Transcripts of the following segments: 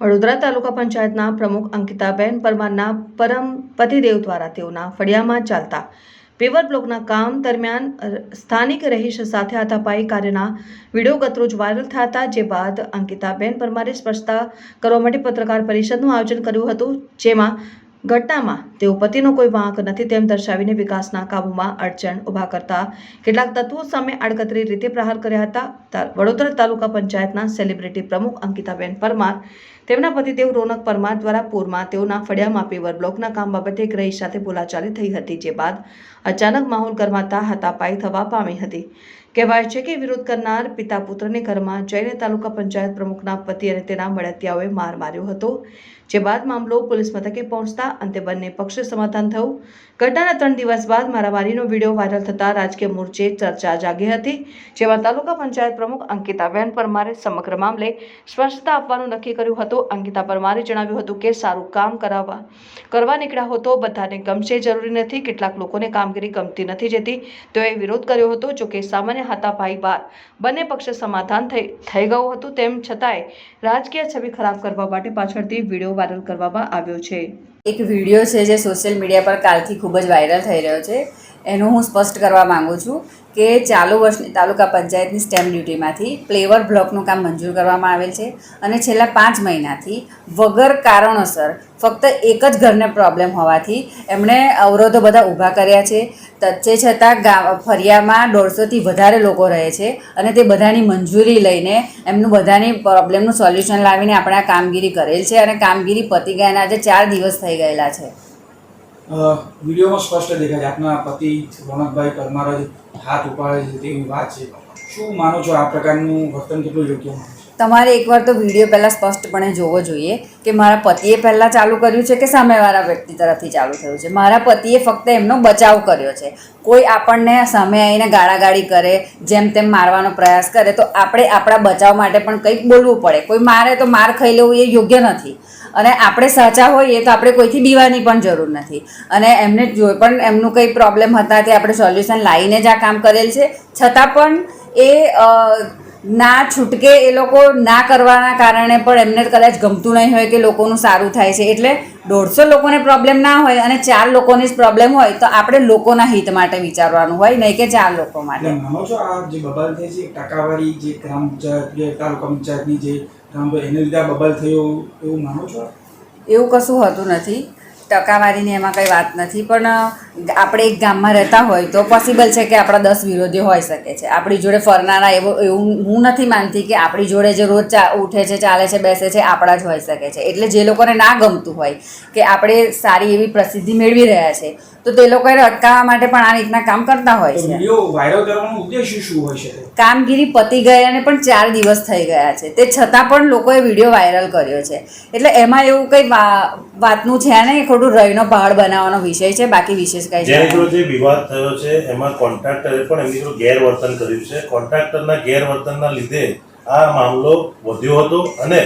વડોદરા તાલુકા પંચાયતના પ્રમુખ અંકિતાબેન પરમારના પરમ પતિદેવ દ્વારા તેઓના ફળિયામાં ચાલતા પેવર બ્લોકના કામ દરમિયાન સ્થાનિક રહીશ સાથે હાથાપાઈ કાર્યના વીડિયો ગતરોજ વાયરલ થયા હતા, જે બાદ અંકિતાબેન પરમારે સ્પષ્ટતા કરવા માટે પત્રકાર પરિષદનું આયોજન કર્યું હતું, જેમાં ઘટનામાં તેઓ પતિનો કોઈ વાંક નથી તેમ દર્શાવીને વિકાસના કાબૂમાં અડચણ ઊભા કરતા કેટલાક તત્વો સામે આડકતરી રીતે પ્રહાર કર્યા હતા. વડોદરા તાલુકા પંચાયતના સેલિબ્રિટી પ્રમુખ અંકિતાબેન પરમાર તેમના પતિદેવ રોનક પરમાર દ્વારા પૂરમાં તેઓના ફળિયામાં પેવર બ્લોકના કામ બાબતે એક રહીશ સાથે બોલાચાલી થઈ હતી, જે બાદ અચાનક માહોલ ગરમાતા હાથાપાઈ થવા પામી હતી. કહેવાય છે કે વિરોધ કરનાર પિતા પુત્રને ઘરમાં જઈને તાલુકા પંચાયત પ્રમુખના પતિ અને તેના મળતિયાઓએ માર માર્યો હતો. જે બાદ મામલો પોલીસ મથકે પહોંચતા અંતે બંને પક્ષે સમાધાન થયું. ઘટનાના ત્રણ દિવસ બાદ મારામારીનો વીડિયો વાયરલ થતાં રાજકીય મોરચે ચર્ચા જાગી હતી, જેમાં તાલુકા પંચાયત પ્રમુખ અંકિતાબેન પરમારે સમગ્ર મામલે સ્પષ્ટતા આપવાનું નક્કી કર્યું હતું. અંકિતા પરમારે જણાવ્યું હતું કે સારું કામ કરાવવા, કરવા નીકળ્યા હતો બધાને ગમશે, જરૂરી નથી, કેટલાક લોકોને કામગીરી ગમતી નથી જતી. તેઓએ વિરોધ કર્યો હતો જોકે સામાન્ય સામાન્ય ભાઈ બાદ બંને પક્ષે સમાધાન થઈ થઈ ગયું હતું, તેમ છતાંય રાજકીય છબી ખરાબ કરવા માટે પાછળથી વીડિયો વાયરલ કરવામાં આવ્યો છે. એક વીડિયો છે જે સોશિયલ મીડિયા પર કાલથી ખૂબ જ વાયરલ થઈ રહ્યો છે. એનું હું સ્પષ્ટ કરવા માગું છું કે ચાલુ વર્ષની તાલુકા પંચાયતની સ્ટેમ્પ ડ્યુટીમાંથી પ્લેવર બ્લોકનું કામ મંજૂર કરવામાં આવેલ છે અને છેલ્લા પાંચ મહિનાથી વગર કારણોસર ફક્ત એક જ ઘરને પ્રોબ્લેમ હોવાથી એમણે અવરોધો બધા ઊભા કર્યા છે. તચ્ચે છતાં ગા ફરિયામાં દોઢસોથી વધારે લોકો રહે છે અને તે બધાની મંજૂરી લઈને એમનું બધાની પ્રોબ્લેમનું સોલ્યુશન લાવીને આપણે આ કામગીરી કરેલ છે અને કામગીરી પતી ગયાના આજે ચાર દિવસ થઈ ગયેલા છે. વિડીયોમાં સ્પષ્ટ દેખાય છે. આપના પતિ રોનકભાઈ પરમાર જ હાથ ઉપાડે છે તેવી વાત છે. શું માનો છો આ પ્રકારનું વર્તન કેટલું યોગ્ય તમારે એકવાર તો વીડિયો પહેલાં સ્પષ્ટપણે જોવો જોઈએ કે મારા પતિએ પહેલાં ચાલુ કર્યું છે કે સામેવાળા વ્યક્તિ તરફથી ચાલુ થયું છે? મારા પતિએ ફક્ત એમનો બચાવ કર્યો છે. કોઈ આપણને સામે આવીને ગાળાગાળી કરે, જેમ તેમ મારવાનો પ્રયાસ કરે, તો આપણે આપણા બચાવ માટે પણ કંઈક બોલવું પડે. કોઈ મારે તો માર ખાઈ લેવું એ યોગ્ય નથી. અને આપણે સાચા હોઈએ તો આપણે કોઈથી બીવાની પણ જરૂર નથી. અને એમને જો પણ એમનું કંઈ પ્રોબ્લેમ હતા તે આપણે સોલ્યુશન લાવીને જ આ કામ કરેલ છે. છતાં પણ એ ના છૂટકે એ લોકો ના કરવાના કારણે પણ એમને કદાચ ગમતું નહીં હોય કે લોકોનું સારું થાય છે. એટલે દોઢસો લોકોને પ્રોબ્લેમ ના હોય અને ચાર લોકોની જ પ્રોબ્લેમ હોય તો આપણે લોકોના હિત માટે વિચારવાનું હોય, નહીં કે ચાર લોકો માટે. માનો છો જે છે ટકાવારી ગ્રામ પંચાયત તાલુકા પંચાયતની જે ગ્રામ એને લીધે બબલ થયો એવું માનો છો? એવું કશું હોતું નથી. ટકાવારીની એમાં કંઈ વાત નથી. પણ આપણે એક ગામમાં રહેતા હોય તો પોસિબલ છે કે આપણા દસ વિરોધીઓ હોઈ શકે છે. આપણી જોડે ફરનારા એવો એવું હું નથી માનતી કે આપણી જોડે જે રોજ ઉઠે છે ચાલે છે બેસે છે આપણા જ હોઈ શકે છે. એટલે જે લોકોને ના ગમતું હોય કે આપણે સારી એવી પ્રસિદ્ધિ મેળવી રહ્યા છે તો તે લોકોને અટકાવવા માટે પણ આ રીતના કામ કરતા હોય છે. કામગીરી પતી ગયાને પણ ચાર દિવસ થઈ ગયા છે. તે છતાં પણ લોકોએ વીડિયો વાયરલ કર્યો છે. એટલે એમાં એવું કંઈ વાતનું છે ને ખોટું રહીનો પહાડ બનાવવાનો વિષય છે બાકી વિશેષ કંઈ છે જેની જે વિવાદ થયો છે એમાં કોન્ટ્રાક્ટરે પણ એમની જોડે ગેરવર્તન કર્યું છે. કોન્ટ્રાક્ટરના ગેરવર્તનના લીધે આ મામલો વધ્યો હતો અને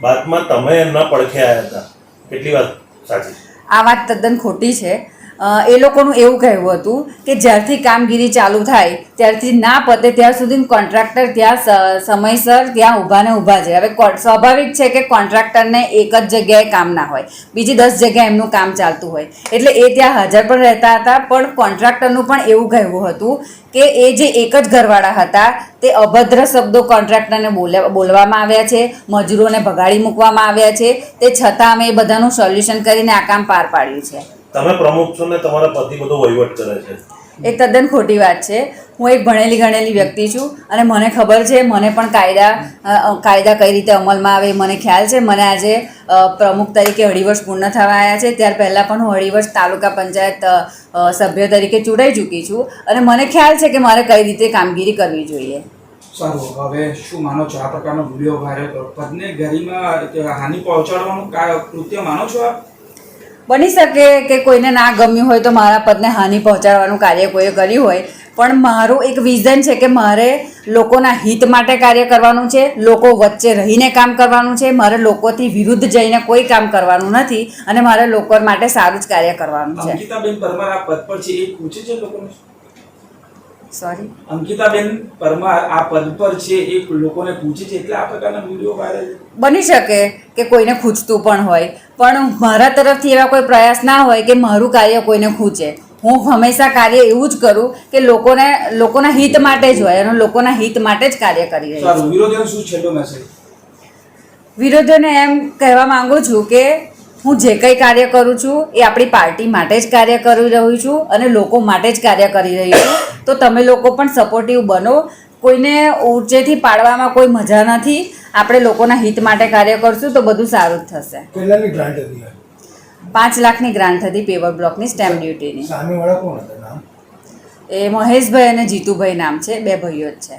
બાદમાં તમે એમના પડખે આવ્યા હતા. કેટલી વાત સાચી આ વાત તદ્દન ખોટી છે. એ લોકોનું એવું કહેવું હતું કે જ્યારથી કામગીરી ચાલુ થાય, ત્યારથી ના પતે ત્યાં સુધી કોન્ટ્રાક્ટર ત્યાં સમયસર ત્યાં ઊભા ને ઊભા છે. હવે સ્વાભાવિક છે કે કોન્ટ્રાક્ટરને એક જ જગ્યાએ કામ ના હોય, બીજી દસ જગ્યાએ એમનું કામ ચાલતું હોય. એટલે એ ત્યાં હાજર પણ રહેતા હતા, પણ કોન્ટ્રાક્ટરનું પણ એવું કહેવું હતું કે એ જે એક જ ઘરવાળા હતા, તે અભદ્ર શબ્દો કોન્ટ્રાક્ટરને બોલ્યા બોલવામાં આવ્યા છે, મજૂરોને ભગાડી મૂકવામાં આવ્યા છે, તે છતાં અમે એ બધાનું સોલ્યુશન કરીને આ કામ પાર પાડ્યું છે. તમે પ્રમુખ છો ને તમારા પતિ બધો વહીવટ કરે છે. એ તદ્દન ખોટી વાત છે. હું એક ભણેલી ગણેલી વ્યક્તિ છું અને મને ખબર છે મને પણ કાયદા કાયદા કઈ રીતે અમલમાં આવે એ મને ખ્યાલ છે. મને આજે પ્રમુખ તરીકે અઢી વર્ષ પૂર્ણ થવા આવ્યા છે. ત્યાર પહેલાં પણ હું અઢી વર્ષ તાલુકા પંચાયત સભ્ય તરીકે ચૂંટાઈ ચૂકી છું અને મને ખ્યાલ છે કે મારે કઈ રીતે કામગીરી કરવી જોઈએ. સારું હવે શું માનો છો? આ પ્રકારનો વીડિયો વાયરલ કરો. પદને ગરીમાં હાનિ પહોંચાડવાનું કૃત્ય માનો છો આપ? બની શકે કે કોઈને ના ગમ્યું હોય તો મારા પદને હાનિ પહોંચાડવાનું કાર્ય કોઈએ કર્યું હોય. પણ મારું એક વિઝન છે કે મારે લોકોના હિત માટે કાર્ય કરવાનું છે લોકો વચ્ચે રહીને કામ કરવાનું છે મારે લોકોથી વિરુદ્ધ જઈને કોઈ કામ કરવાનું નથી અને મારે લોકો માટે સારું જ કાર્ય કરવાનું છે. અંકિતાબેન પરમાર આ પદ પર છે એ પૂછે છે લોકોને? સોરી અંકિતાબેન પરમાર આ પદ પર છે એ લોકોને પૂછે છે એટલે આ પ્રકારના વીડિયો વાયરલ બની શકે કે કોઈને ખૂંચતું પણ હોય. પણ મારા તરફથી એવા કોઈ પ્રયાસ ના હોય કે મારું કાર્ય કોઈને ખૂંચે. હું હંમેશા કાર્ય એવું જ કરું કે લોકોને લોકોના હિત માટે જ હોય અને લોકોના હિત માટે જ કાર્ય કરી રહી છું. વિરોધીઓને શું છેલ્લો મેસેજ વિરોધીઓને એમ કહેવા માંગુ છું કે હું જે કંઈ કાર્ય કરું છું એ આપણી પાર્ટી માટે જ કાર્ય કરી રહ્યું છું અને લોકો માટે જ કાર્ય કરી રહી છું. તો તમે લોકો પણ સપોર્ટિવ બનો. કોઈને ઊંચેથી પાડવામાં કોઈ મજા નથી. આપણે લોકોના હિત માટે કાર્ય કરશું તો બધું સારું જ થશે. પાંચ લાખની ગ્રાન્ટ હતી પેવર બ્લોકની સ્ટેમ્પ ડ્યુટીની એ મહેશભાઈ અને જીતુભાઈ નામ છે બે ભાઈઓ જ છે.